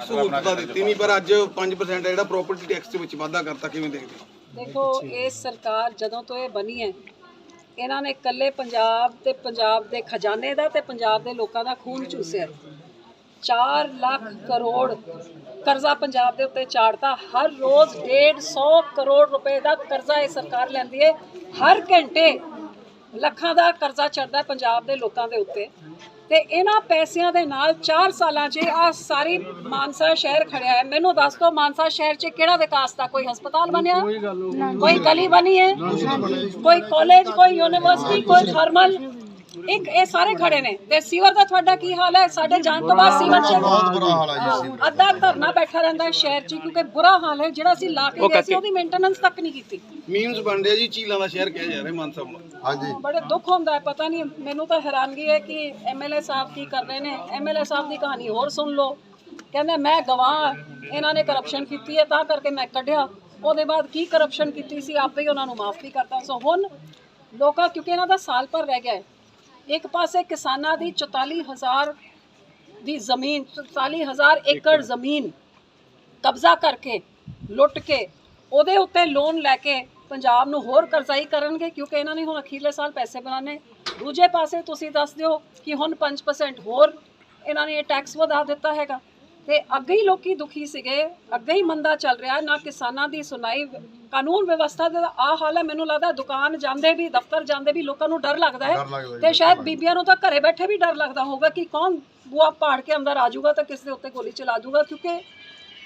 ਸਹੂਲਤ ਤਾਂ ਦਿੱਤੀ ਨਹੀਂ, ਪਰ ਅੱਜ 5% ਜਿਹੜਾ ਪ੍ਰਾਪਰਟੀ ਟੈਕਸ ਦੇ ਵਿੱਚ ਵਾਧਾ ਕਰਤਾ, ਕਿਵੇਂ ਦੇਖਦੇ ਹੋ? ਦੇਖੋ, ਇਹ ਸਰਕਾਰ ਜਦੋਂ ਤੋਂ ਇਹ ਬਣੀ ਹੈ, ਇਹਨਾਂ ਨੇ ਇਕੱਲੇ ਪੰਜਾਬ ਤੇ ਪੰਜਾਬ ਦੇ ਖਜ਼ਾਨੇ ਦਾ ਤੇ ਪੰਜਾਬ ਦੇ ਲੋਕਾਂ ਦਾ ਖੂਨ ਚੂਸਿਆ। 4 ਲੱਖ ਕਰੋੜ ਕਰਜ਼ਾ ਪੰਜਾਬ ਦੇ ਉੱਤੇ ਚਾੜਤਾ। ਹਰ ਰੋਜ਼ 150 ਕਰੋੜ ਰੁਪਏ ਦਾ ਕਰਜ਼ਾ ਇਹ ਸਰਕਾਰ ਲੈਂਦੀ ਹੈ। ਹਰ ਘੰਟੇ ਲੱਖਾਂ ਦਾ ਕਰਜ਼ਾ ਚੜਦਾ ਪੰਜਾਬ ਦੇ ਲੋਕਾਂ ਦੇ ਉੱਤੇ। ਤੇ ਇਹਨਾਂ ਪੈਸਿਆਂ ਦੇ ਨਾਲ 4 ਸਾਲਾਂ 'ਚ ਆ ਸਾਰੀ ਮਾਨਸਾ ਸ਼ਹਿਰ ਖੜਿਆ ਹੈ। ਮੈਨੂੰ ਦੱਸ ਦਿਓ ਮਾਨਸਾ ਸ਼ਹਿਰ 'ਚ ਕਿਹੜਾ ਵਿਕਾਸ ਦਾ ਕੋਈ ਹਸਪਤਾਲ ਬਣਿਆ? ਕੋਈ ਗਲੀ ਬਣੀ ਹੈ? ਕੋਈ ਕਾਲਜ ਕੋਈ ਯੂਨੀਵਰਸਿਟੀ ਕੋਈ ਥਰਮਲ ਇੱਕ ਇਹ ਸਾਰੇ ਖੜੇ ਨੇ ਤੇ ਸੀਵਰ ਦਾ ਤੁਹਾਡਾ ਕੀ ਹਾਲ ਹੈ? ਸਾਡੇ ਜਾਣ ਤੋਂ ਬਾਅਦ ਸੀਵਰ 'ਚ ਬਹੁਤ ਬੁਰਾ ਹਾਲ ਹੈ ਅੱਧਾ ਧਰਨਾ ਬੈਠਾ ਰਹਿੰਦਾ ਹੈ ਸ਼ਹਿਰ 'ਚ ਕਿਉਂਕਿ ਬੁਰਾ ਹਾਲ ਹੈ ਜਿਹੜਾ ਅਸੀਂ ਲਾ ਕੇ ਗਏ ਸੀ ਉਹਦੀ ਮੇਨਟੇਨੈਂਸ ਤੱਕ ਨਹੀਂ ਕੀਤੀ। ਮੀਮਸ ਬਣ ਰਿਹਾ ਜੀ ਝੀਲਾਂ ਦਾ ਸ਼ਹਿਰ ਕਿਹਾ ਜਾ ਰਿਹਾ ਮਾਨਸਾ ਹੁਣ ਹਾਂਜੀ। ਬੜੇ ਦੁੱਖ ਹੁੰਦਾ ਹੈ ਪਤਾ ਨਹੀਂ ਮੈਨੂੰ ਤਾਂ ਹੈਰਾਨਗੀ ਹੈ ਕਿ ਐਮਐਲਏ ਸਾਹਿਬ ਕੀ ਕਰ ਰਹੇ ਨੇ। ਐਮਐਲਏ ਸਾਹਿਬ ਦੀ ਕਹਾਣੀ ਹੋਰ ਸੁਣ ਲਓ। ਕਹਿੰਦਾ ਮੈਂ ਗਵਾਹ ਇਹਨਾਂ ਨੇ ਕਰਪਸ਼ਨ ਕੀਤੀ ਹੈ ਤਾਂ ਕਰਕੇ ਮੈਂ ਕੱਢਿਆ। ਉਹਦੇ ਬਾਅਦ ਕੀ ਕਰਪਸ਼ਨ ਕੀਤੀ ਸੀ ਆਪੇ ਹੀ ਉਹਨਾਂ ਨੂੰ ਮਾਫ ਵੀ ਕਰਤਾ। ਸੋ ਹੁਣ ਲੋਕਾਂ ਕਿਉਂਕਿ ਇਹਨਾਂ ਦਾ ਸਾਲ ਭਰ ਰਹਿ ਗਿਆ ਹੈ ਇੱਕ ਪਾਸੇ ਕਿਸਾਨਾਂ ਦੀ 44000 ਦੀ ਜ਼ਮੀਨ 44000 ਏਕੜ ਜ਼ਮੀਨ ਕਬਜ਼ਾ ਕਰਕੇ ਲੁੱਟ ਕੇ ਉਹਦੇ ਉੱਤੇ ਲੋਨ ਲੈ ਕੇ ਪੰਜਾਬ ਨੂੰ ਹੋਰ ਕਰਜ਼ਾਈ ਕਰਨਗੇ ਕਿਉਂਕਿ ਇਹਨਾਂ ਨੇ ਹੁਣ ਅਖੀਰਲੇ ਸਾਲ ਪੈਸੇ ਬਣਾਣੇ ਦੂਜੇ ਪਾਸੇ ਤੁਸੀਂ ਦੱਸ ਦਿਓ ਕਿ ਹੁਣ 5% ਹੋਰ ਇਹਨਾਂ ਨੇ ਇਹ ਟੈਕਸ ਵਧਾ ਦਿੱਤਾ ਹੈਗਾ। ਤੇ ਅੱਗੇ ਹੀ ਲੋਕੀ ਦੁਖੀ ਸੀਗੇ ਅੱਗੇ ਹੀ ਮੰਦਾ ਚੱਲ ਰਿਹਾ ਨਾ ਕਿਸਾਨਾਂ ਦੀ ਸੁਣਾਈ ਕਾਨੂੰਨ ਵਿਵਸਥਾ ਦਾ ਆ ਹਾਲ ਹੈ ਮੈਨੂੰ ਲੱਗਦਾ ਦੁਕਾਨ ਜਾਂਦੇ ਵੀ ਦਫ਼ਤਰ ਜਾਂਦੇ ਵੀ ਲੋਕਾਂ ਨੂੰ ਡਰ ਲੱਗਦਾ ਹੈ। ਤੇ ਸ਼ਾਇਦ ਬੀਬੀਆਂ ਨੂੰ ਤਾਂ ਘਰੇ ਬੈਠੇ ਵੀ ਡਰ ਲੱਗਦਾ ਹੋਊਗਾ ਕਿ ਕੌਣ ਬੂਆ ਪਾੜ ਕੇ ਅੰਦਰ ਆ ਜਾਊਗਾ ਤਾਂ ਕਿਸ ਦੇ ਉੱਤੇ ਗੋਲੀ ਚਲਾ ਜਾਊਗਾ ਕਿਉਂਕਿ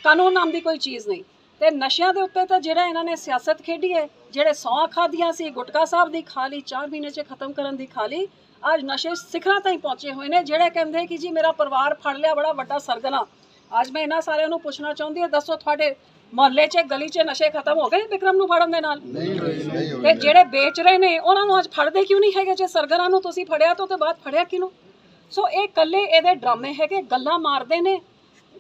ਕਾਨੂੰਨ ਨਾਮ ਦੀ ਕੋਈ ਚੀਜ਼ ਨਹੀਂ। ਤੇ ਨਸ਼ਿਆਂ ਦੇ ਉੱਤੇ ਤਾਂ ਜਿਹੜਾ ਇਹਨਾਂ ਨੇ ਸਿਆਸਤ ਖੇਡੀ ਹੈ ਜਿਹੜੇ ਸੌਂ ਖਾਦੀਆਂ ਸੀ ਗੁਟਕਾ ਸਾਹਿਬ ਦੀ ਖਾ ਲਈ 4 ਮਹੀਨੇ 'ਚ ਖਤਮ ਕਰਨ ਦੀ ਖਾ ਲਈ ਅੱਜ ਨਸ਼ੇ ਸਿਖਰਾਂ ਤਾਈਂ ਪਹੁੰਚੇ ਹੋਏ ਨੇ ਜਿਹੜੇ ਕਹਿੰਦੇ ਕਿ ਜੀ ਮੇਰਾ ਪਰਿਵਾਰ ਫੜ ਲਿਆ ਬੜਾ ਵੱਡਾ ਸਰਗਨਾ। ਅੱਜ ਮੈਂ ਇਹਨਾਂ ਸਾਰਿਆਂ ਨੂੰ ਪੁੱਛਣਾ ਚਾਹੁੰਦੀ ਹਾਂ ਦੱਸੋ ਤੁਹਾਡੇ ਮੁਹੱਲੇ 'ਚ ਗਲੀ 'ਚ ਨਸ਼ੇ ਖਤਮ ਹੋ ਗਏ ਵਿਕਰਮ ਨੂੰ ਫੜਨ ਦੇ ਨਾਲ? ਤੇ ਜਿਹੜੇ ਵੇਚ ਰਹੇ ਨੇ ਉਹਨਾਂ ਨੂੰ ਅੱਜ ਫੜਦੇ ਕਿਉਂ ਨਹੀਂ ਹੈਗੇ? ਜੇ ਸਰਗਨਾ ਨੂੰ ਤੁਸੀਂ ਫੜਿਆ ਤਾਂ ਉਹਦੇ ਬਾਅਦ ਫੜਿਆ ਕਿਹਨੂੰ? ਸੋ ਇਹ ਕੱਲੇ ਇਹਦੇ ਡਰਾਮੇ ਹੈਗੇ ਗੱਲਾਂ ਮਾਰਦੇ ਨੇ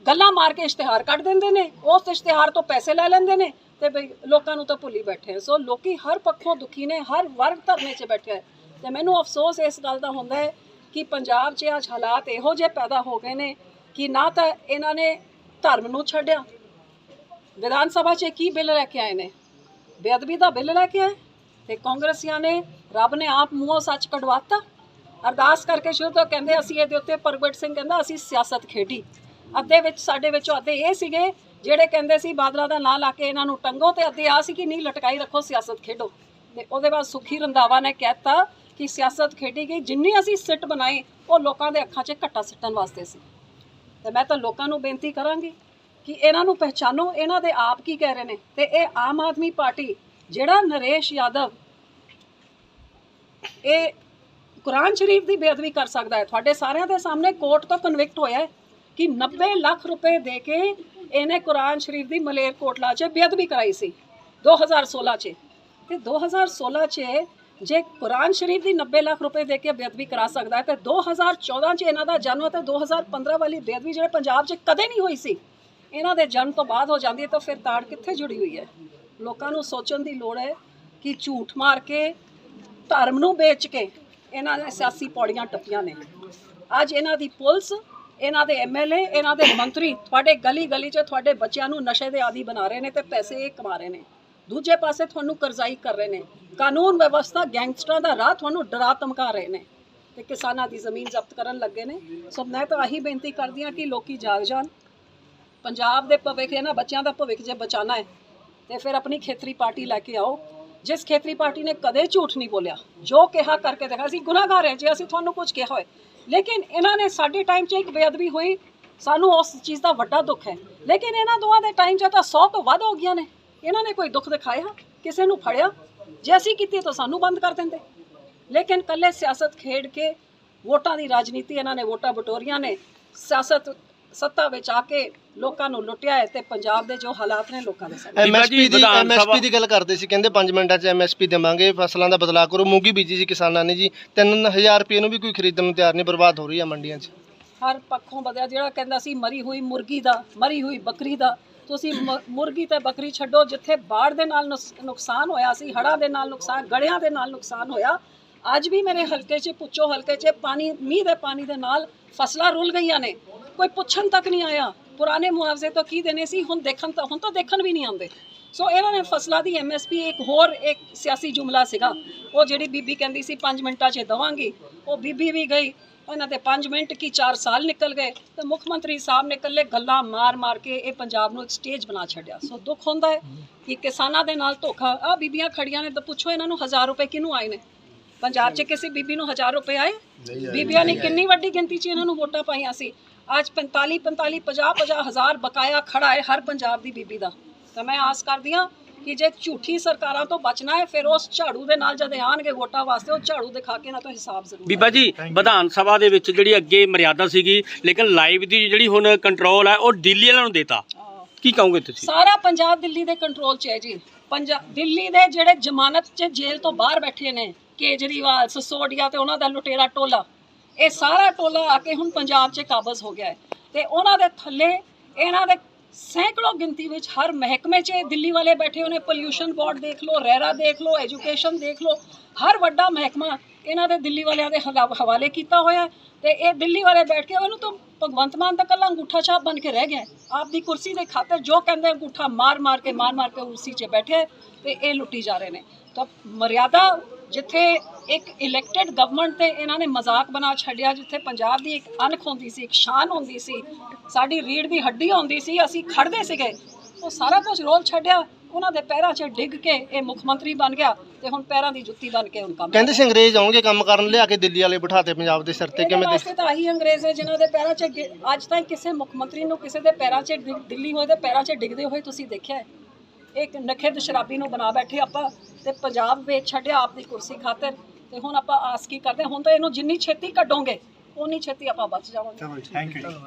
ਗੱਲਾਂ ਮਾਰ ਕੇ ਇਸ਼ਤਿਹਾਰ ਕੱਢ ਦਿੰਦੇ ਨੇ ਉਸ ਇਸ਼ਤਿਹਾਰ ਤੋਂ ਪੈਸੇ ਲੈ ਲੈਂਦੇ ਨੇ ਤੇ ਬਈ ਲੋਕਾਂ ਨੂੰ ਤਾਂ ਭੁੱਲੀ ਬੈਠੇ। ਸੋ ਲੋਕੀ ਹਰ ਪੱਖੋਂ ਦੁਖੀ ਨੇ ਹਰ ਵਰਗ ਧਰਨੇ 'ਚ ਬੈਠਿਆ ਹੈ। ਤੇ ਮੈਨੂੰ ਅਫਸੋਸ ਇਸ ਗੱਲ ਦਾ ਹੁੰਦਾ ਹੈ ਕਿ ਪੰਜਾਬ 'ਚ ਅੱਜ ਹਾਲਾਤ ਇਹੋ ਜਿਹੇ ਪੈਦਾ ਹੋ ਗਏ ਨੇ ਕਿ ਨਾ ਤਾਂ ਇਹਨਾਂ ਨੇ ਧਰਮ ਨੂੰ ਛੱਡਿਆ। ਵਿਧਾਨ ਸਭਾ 'ਚ ਕੀ ਬਿੱਲ ਲੈ ਕੇ ਆਏ ਨੇ? ਬੇਅਦਬੀ ਦਾ ਬਿੱਲ ਲੈ ਕੇ ਆਏ? ਤੇ ਕਾਂਗਰਸੀਆਂ ਨੇ ਰੱਬ ਨੇ ਆਪ ਮੂੰਹੋਂ ਸੱਚ ਕਢਵਾਤਾ? ਅਰਦਾਸ ਕਰਕੇ ਸ਼ੁਰੂ ਤੋਂ ਕਹਿੰਦੇ ਅਸੀਂ ਇਹਦੇ ਉੱਤੇ ਪ੍ਰਗਟ ਸਿੰਘ ਕਹਿੰਦਾ ਅਸੀਂ ਸਿਆਸਤ ਖੇਡੀ। ਅੱਧੇ ਵਿੱਚ ਸਾਡੇ ਵਿੱਚੋਂ ਅੱਧੇ ਇਹ ਸੀਗੇ ਜਿਹੜੇ ਕਹਿੰਦੇ ਸੀ ਬਾਦਲਾਂ ਦਾ ਨਾਂ ਲਾ ਕੇ ਇਹਨਾਂ ਨੂੰ ਟੰਗੋ ਤੇ ਅੱਧੇ ਆ ਸੀ ਕਿ ਨਹੀਂ ਲਟਕਾਈ ਰੱਖੋ, ਸਿਆਸਤ ਖੇਡੋ। ਤੇ ਉਹਦੇ ਬਾਅਦ ਸੁਖੀ ਰੰਧਾਵਾ ਨੇ ਕਹਿਤਾ ਕਿ ਸਿਆਸਤ ਖੇਡੀ ਗਈ, ਜਿੰਨੀ ਅਸੀਂ ਸਿੱਟ ਬਣਾਈ, ਉਹ ਲੋਕਾਂ ਦੇ ਅੱਖਾਂ 'ਚ ਘੱਟਾ ਸਿੱਟਣ ਵਾਸਤੇ ਸੀ। ਤੇ ਮੈਂ ਤਾਂ ਲੋਕਾਂ ਨੂੰ ਬੇਨਤੀ ਕਰਾਂਗੀ ਕਿ ਇਹਨਾਂ ਨੂੰ ਪਹਿਚਾਨੋ, ਇਹਨਾਂ ਦੇ ਆਪ ਕੀ ਕਹਿ ਰਹੇ ਨੇ? ਤੇ ਇਹ ਆਮ ਆਦਮੀ ਪਾਰਟੀ, ਜਿਹੜਾ ਨਰੇਸ਼ ਯਾਦਵ, ਇਹ ਕੁਰਾਨ ਸ਼ਰੀਫ ਦੀ ਬੇਅਦਬੀ ਕਰ ਸਕਦਾ ਹੈ। ਤੁਹਾਡੇ ਸਾਰਿਆਂ ਦੇ ਸਾਹਮਣੇ ਕੋਰਟ ਤੋਂ ਕਨਵਿਕਟ ਹੋਇਆ ਹੈ ਕਿ 90 ਲੱਖ ਰੁਪਏ ਦੇ ਕੇ ਇਹਨੇ ਕੁਰਾਨ ਸ਼ਰੀਫ ਦੀ ਮਲੇਰ ਕੋਟਲਾ 'ਚ ਬੇਅਦਬੀ ਕਰਾਈ ਸੀ 2016 'ਚ। ਤੇ 2016 'ਚ ਜੇ ਕੁਰਾਨ ਸ਼ਰੀਫ ਦੀ 90 ਲੱਖ ਰੁਪਏ ਦੇ ਕੇ ਬੇਅਦਬੀ ਕਰਾ ਸਕਦਾ ਹੈ, ਤੇ 2014 'ਚ ਇਹਨਾਂ ਦਾ ਜਨਮ ਤੇ 2015 ਵਾਲੀ ਬੇਅਦਬੀ ਜਿਹੜੇ ਪੰਜਾਬ 'ਚ ਕਦੇ ਨਹੀਂ ਹੋਈ ਸੀ, ਇਹਨਾਂ ਦੇ ਜਨਮ ਤੋਂ ਬਾਅਦ ਹੋ ਜਾਂਦੀ ਹੈ ਤਾਂ ਫਿਰ ਤਾੜ ਕਿੱਥੇ ਜੁੜੀ ਹੋਈ ਹੈ? ਲੋਕਾਂ ਨੂੰ ਸੋਚਣ ਦੀ ਲੋੜ ਹੈ ਕਿ ਝੂਠ ਮਾਰ ਕੇ, ਧਰਮ ਨੂੰ ਵੇਚ ਕੇ ਇਹਨਾਂ ਨੇ ਸਿਆਸੀ ਪੌੜੀਆਂ ਟੱਪੀਆਂ ਨੇ। ਅੱਜ ਇਹਨਾਂ ਦੀ ਪੁਲਿਸ, ਇਹਨਾਂ ਦੇ ਐਮਐਲਏ ਇਹਨਾਂ ਦੇ ਮੰਤਰੀ ਤੁਹਾਡੇ ਗਲੀ ਗਲੀ 'ਚ ਤੁਹਾਡੇ ਬੱਚਿਆਂ ਨੂੰ ਨਸ਼ੇ ਦੇ ਆਦੀ ਬਣਾ ਰਹੇ ਨੇ ਤੇ ਪੈਸੇ ਕਮਾ ਰਹੇ ਨੇ। ਦੂਜੇ ਪਾਸੇ ਤੁਹਾਨੂੰ ਕਰਜ਼ਾਈ ਕਰ ਰਹੇ ਨੇ। ਕਾਨੂੰਨ ਵਿਵਸਥਾ ਗੈਂਗਸਟਰਾਂ ਦਾ ਰਾਹ ਤੁਹਾਨੂੰ ਡਰਾ ਧਮਕਾ ਰਹੇ ਨੇ। ਤੇ ਕਿਸਾਨਾਂ ਦੀ ਜ਼ਮੀਨ ਜ਼ਬਤ ਕਰਨ ਲੱਗੇ ਨੇ। ਸੋ ਮੈਂ ਤਾਂ ਆਹੀ ਬੇਨਤੀ ਕਰਦੀ ਹਾਂ ਕਿ ਲੋਕੀ ਜਾਗ ਜਾਣ। ਪੰਜਾਬ ਦੇ ਭਵਿੱਖ ਇਹਨਾਂ ਬੱਚਿਆਂ ਦਾ ਭਵਿੱਖ ਜੇ ਬਚਾਣਾ ਹੈ, ਤੇ ਫਿਰ ਆਪਣੀ ਖੇਤਰੀ ਪਾਰਟੀ ਲੈ ਕੇ ਆਓ। ਜਿਸ ਖੇਤਰੀ ਪਾਰਟੀ ਨੇ ਕਦੇ ਝੂਠ ਨਹੀਂ ਬੋਲਿਆ, ਜੋ ਕਿਹਾ ਕਰਕੇ ਦੇਖਾ ਅਸੀਂ ਗੁਨਾਹਗਾਰ ਹੈ ਜੇ ਅਸੀਂ ਤੁਹਾਨੂੰ ਕੁਝ ਕਿਹਾ ਹੋਏ। ਲੇਕਿਨ ਇਹਨਾਂ ਨੇ ਸਾਡੇ ਟਾਈਮ 'ਚ ਇੱਕ ਬੇਅਦਬੀ ਹੋਈ, ਸਾਨੂੰ ਉਸ ਚੀਜ਼ ਦਾ ਵੱਡਾ ਦੁੱਖ ਹੈ। ਲੇਕਿਨ ਇਹਨਾਂ ਦੋਵਾਂ ਦੇ ਟਾਈਮ 'ਚ ਤਾਂ 100 ਤੋਂ ਵੱਧ ਹੋ ਗਈਆਂ ਨੇ। ਇਹਨਾਂ ਨੇ ਕੋਈ ਦੁੱਖ ਦਿਖਾਇਆ? ਕਿਸੇ ਨੂੰ ਫੜਿਆ? ਜੇ ਅਸੀਂ ਕੀਤੀ ਤਾਂ ਸਾਨੂੰ ਬੰਦ ਕਰ ਦਿੰਦੇ। ਲੇਕਿਨ ਕੱਲੇ ਸਿਆਸਤ ਖੇਡ ਕੇ ਵੋਟਾਂ ਦੀ ਰਾਜਨੀਤੀ ਇਹਨਾਂ ਨੇ ਵੋਟਾਂ ਬਟੋਰੀਆਂ ਨੇ ਸਿਆਸਤ ਸੱਤਾ ਵਿੱਚ ਆ ਕੇ ਲੋਕਾਂ ਨੂੰ ਲੁੱਟਿਆ ਹੈ ਤੇ ਪੰਜਾਬ ਦੇ ਜੋ ਹਾਲਾਤ ਨੇ ਲੋਕਾਂ ਦੇ ਸਾਹਮਣੇ। ਐਮਐਸਪੀ ਦੀ ਐਮਐਸਪੀ ਦੀ ਗੱਲ ਕਰਦੇ ਸੀ ਕਹਿੰਦੇ 5 ਮਿੰਟਾਂ 'ਚ ਐਮਐਸਪੀ ਦੇਵਾਂਗੇ ਫਸਲਾਂ ਦਾ ਬਦਲਾਅ ਕਰੋ ਮੂੰਗੀ ਬੀਜੀ ਸੀ ਕਿਸਾਨਾਂ ਨੇ ਜੀ 3000 ਰੁਪਏ ਨੂੰ ਵੀ ਕੋਈ ਖਰੀਦਣ ਨੂੰ ਤਿਆਰ ਨਹੀਂ ਬਰਬਾਦ ਹੋ ਰਹੀ ਆ ਮੰਡੀਆਂ 'ਚ। ਹਰ ਪੱਖੋਂ ਵਧਿਆ ਜਿਹੜਾ ਕਹਿੰਦਾ ਸੀ ਮਰੀ ਹੋਈ ਮੁਰਗੀ ਦਾ ਮਰੀ ਹੋਈ ਬੱਕਰੀ ਦਾ ਤੁਸੀਂ ਮ- ਮੁਰਗੀ ਤੇ ਬੱਕਰੀ ਛੱਡੋ, ਜਿੱਥੇ ਬਾੜ ਦੇ ਨਾਲ ਨੁਕਸ- ਨੁਕਸਾਨ ਹੋਇਆ ਸੀ, ਹੜ੍ਹਾਂ ਦੇ ਨਾਲ ਨੁਕਸਾਨ, ਗੜਿਆਂ ਦੇ ਨਾਲ ਨੁਕਸਾਨ ਹੋਇਆ, ਅੱਜ ਵੀ ਮੇਰੇ ਹਲਕੇ 'ਚ, ਪੁੱਛੋ ਹਲਕੇ 'ਚ, ਪਾਣੀ, ਮੀਂਹ ਦੇ ਪਾਣੀ ਦੇ ਨਾਲ ਫਸਲਾਂ ਰੁਲ ਗਈਆਂ ਨੇ। ਕੋਈ ਪੁੱਛਣ ਤੱਕ ਨਹੀਂ ਆਇਆ। ਪੁਰਾਣੇ ਮੁਆਵਜ਼ੇ ਤੋਂ ਕੀ ਦੇਣੇ ਸੀ, ਹੁਣ ਦੇਖਣ ਤਾਂ, ਹੁਣ ਤਾਂ ਦੇਖਣ ਵੀ ਨਹੀਂ ਆਉਂਦੇ। ਸੋ ਇਹਨਾਂ ਨੇ ਫਸਲਾਂ ਦੀ ਐਮਐਸਪੀ ਇੱਕ ਹੋਰ, ਇੱਕ ਸਿਆਸੀ ਜੁਮਲਾ ਸੀਗਾ। ਉਹ ਜਿਹੜੀ ਬੀਬੀ ਕਹਿੰਦੀ ਸੀ 5 ਮਿੰਟਾਂ 'ਚ ਦਵਾਂਗੀ। ਉਹ ਬੀਬੀ ਵੀ ਗਈ। ਇਹਨਾਂ ਦੇ 5 ਮਿੰਟ ਕੀ 4 ਸਾਲ ਨਿਕਲ ਗਏ ਤੇ ਮੁੱਖ ਮੰਤਰੀ ਸਾਹਿਬ ਨੇ ਇਕੱਲੇ ਗੱਲਾਂ ਮਾਰ ਮਾਰ ਕੇ ਇਹ ਪੰਜਾਬ ਨੂੰ ਇੱਕ ਸਟੇਜ ਬਣਾ ਛੱਡਿਆ। ਸੋ ਦੁੱਖ ਹੁੰਦਾ ਹੈ ਕਿ ਕਿਸਾਨਾਂ ਦੇ ਨਾਲ ਧੋਖਾ ਆ ਬੀਬੀਆਂ ਖੜੀਆਂ ਨੇ ਤਾਂ ਪੁੱਛੋ ਇਹਨਾਂ ਨੂੰ 1000 ਰੁਪਏ ਕਿਹਨੂੰ ਆਏ ਨੇ? ਪੰਜਾਬ 'ਚ ਕਿਸੇ ਬੀਬੀ ਨੂੰ 1000 ਰੁਪਏ ਆਏ? ਬੀਬੀਆਂ ਨੇ ਕਿੰਨੀ ਵੱਡੀ ਗਿਣਤੀ 'ਚ ਇਹਨਾਂ ਨੂੰ ਵੋਟਾਂ ਪਾਈਆਂ ਸੀ? ਅੱਜ 45 45 50 50 ਹਜ਼ਾਰ ਬਕਾਇਆ ਖੜਾ ਹੈ ਹਰ ਪੰਜਾਬ ਦੀ ਬੀਬੀ ਦਾ। ਤਾਂ ਮੈਂ ਆਸ ਕਰਦੀ ਹਾਂ ਕਿ ਜੇ ਝੂਠੀ ਸਰਕਾਰਾਂ ਤੋਂ ਬਚਣਾ ਹੈ ਫਿਰ ਉਸ ਝਾੜੂ ਦੇ ਨਾਲ ਜਦ ਆਣਗੇ ਵੋਟਾਂ ਵਾਸਤੇ ਉਹ ਝਾੜੂ ਦਿਖਾ ਕੇ ਇਹਨਾਂ ਤੋਂ ਹਿਸਾਬ ਜ਼ਰੂਰ ਬੀਬਾ ਜੀ ਵਿਧਾਨ ਸਭਾ ਦੇ ਵਿੱਚ ਜਿਹੜੀ ਅੱਗੇ ਮਰਿਆਦਾ ਸੀਗੀ ਲੇਕਿਨ ਲਾਈਵ ਦੀ ਜਿਹੜੀ ਹੁਣ ਕੰਟਰੋਲ ਹੈ ਉਹ ਦਿੱਲੀ ਵਾਲਿਆਂ ਨੂੰ ਦੇਤਾ। ਕੀ ਕਹੋਗੇ ਤੁਸੀਂ? ਸਾਰਾ ਪੰਜਾਬ ਦਿੱਲੀ ਦੇ ਕੰਟਰੋਲ 'ਚ ਹੈ ਜੀ। ਪੰਜਾਬ ਦਿੱਲੀ ਦੇ ਜਿਹੜੇ ਜ਼ਮਾਨਤ 'ਚ ਜੇਲ੍ਹ ਤੋਂ ਬਾਹਰ ਬੈਠੇ ਨੇ ਕੇਜਰੀਵਾਲ ਸਸੋਡੀਆ ਤੇ ਉਹਨਾਂ ਦਾ ਲੁਟੇਰਾ ਟੋਲਾ ਇਹ ਸਾਰਾ ਟੋਲਾ ਆ ਕੇ ਹੁਣ ਪੰਜਾਬ 'ਚ ਕਾਬਜ਼ ਹੋ ਗਿਆ ਹੈ। ਤੇ ਉਹਨਾਂ ਦੇ ਥੱਲੇ ਇਹਨਾਂ ਦੇ ਸੈਂਕੜੋ ਗਿਣਤੀ ਵਿੱਚ ਹਰ ਮਹਿਕਮੇ 'ਚ ਦਿੱਲੀ ਵਾਲੇ ਬੈਠੇ ਹੋਣੇ ਪੋਲਿਊਸ਼ਨ ਬੋਰਡ ਦੇਖ ਲਓ, ਰੈਰਾ ਦੇਖ ਲਓ ਐਜੂਕੇਸ਼ਨ ਦੇਖ ਲਓ। ਹਰ ਵੱਡਾ ਮਹਿਕਮਾ ਇਹਨਾਂ ਦੇ ਦਿੱਲੀ ਵਾਲਿਆਂ ਦੇ ਹਵਾ- ਹਵਾਲੇ ਕੀਤਾ ਹੋਇਆ ਹੈ ਤੇ ਇਹ ਦਿੱਲੀ ਵਾਲੇ ਬੈਠ ਕੇ ਉਹਨੂੰ ਤਾਂ ਭਗਵੰਤ ਮਾਨ ਤਾਂ ਕੱਲਾ ਅੰਗੂਠਾ ਛਾਪ ਬਣ ਕੇ ਰਹਿ ਗਿਆ ਆਪ ਦੀ ਕੁਰਸੀ ਦੇ ਖਾਤਰ ਜੋ ਕਹਿੰਦੇ ਅੰਗੂਠਾ ਮਾਰ ਮਾਰ ਕੇ, ਮਾਰ ਮਾਰ ਕੇ ਕੁਰਸੀ 'ਚ ਬੈਠੇ ਹੈ ਤੇ ਇਹ ਲੁੱਟੀ ਜਾ ਰਹੇ ਨੇ। ਤਾਂ ਮਰਿਆਦਾ ਜਿੱਥੇ ਇੱਕ ਇਲੈਕਟਿਡ ਗਵਰਨਮੈਂਟ ਤੇ ਇਹਨਾਂ ਨੇ ਮਜ਼ਾਕ ਬਣਾ ਛੱਡਿਆ ਜਿੱਥੇ ਪੰਜਾਬ ਦੀ ਇੱਕ ਅਣਖ ਹੁੰਦੀ ਸੀ ਇੱਕ ਸ਼ਾਨ ਹੁੰਦੀ ਸੀ ਸਾਡੀ ਰੀੜ ਦੀ ਹੱਡੀ ਹੁੰਦੀ ਸੀ ਅਸੀਂ ਖੜਦੇ ਸੀਗੇ। ਉਹ ਸਾਰਾ ਕੁਝ ਰੋਲ ਛੱਡਿਆ ਉਹਨਾਂ ਦੇ ਪੈਰਾਂ 'ਚ ਡਿੱਗ ਕੇ ਇਹ ਮੁੱਖ ਮੰਤਰੀ ਬਣ ਗਿਆ ਤੇ ਹੁਣ ਪੈਰਾਂ ਦੀ ਜੁੱਤੀ ਬਣ ਕੇ ਹੁਣ ਕੰਮ ਕਹਿੰਦੇ ਸੀ ਅੰਗਰੇਜ਼ ਆਉਣਗੇ ਕੰਮ ਕਰਨ ਲਿਆ ਕੇ ਦਿੱਲੀ ਵਾਲੇ ਬਿਠਾਤੇ ਪੰਜਾਬ ਦੇ ਸਿਰ ਤੇ ਕਿਵੇਂ ਦੇ ਵਾਸਤੇ ਤਾਂ ਆਹੀ ਅੰਗਰੇਜ਼ ਹੈ ਜਿਨ੍ਹਾਂ ਦੇ ਪੈਰਾਂ 'ਚ ਅੱਜ ਤਾਈਂ ਕਿਸੇ ਮੁੱਖ ਮੰਤਰੀ ਨੂੰ ਕਿਸੇ ਦੇ ਪੈਰਾਂ 'ਚ ਦਿੱਲੀ ਹੋਏ ਦੇ ਪੈਰਾਂ 'ਚ ਡਿੱਗਦੇ ਹੋਏ ਤੁਸੀਂ ਦੇਖਿਆ ਹੈ। ਇੱਕ ਨਖੇਦ ਸ਼ਰਾਬੀ ਨੂੰ ਬਣਾ ਬੈਠੇ ਆਪਾਂ ਤੇ ਪੰਜਾਬ ਵੇਚ ਛੱਡਿਆ ਆਪਦੀ ਕੁਰਸੀ ਖਾਤਰ ਤੇ ਹੁਣ ਆਪਾਂ ਆਸ ਕੀ ਕਰਦੇ ਹਾਂ? ਹੁਣ ਤਾਂ ਇਹਨੂੰ ਜਿੰਨੀ ਛੇਤੀ ਕੱਢੋਗੇ ਉਨੀ ਛੇਤੀ ਆਪਾਂ ਬਚ ਜਾਵਾਂਗੇ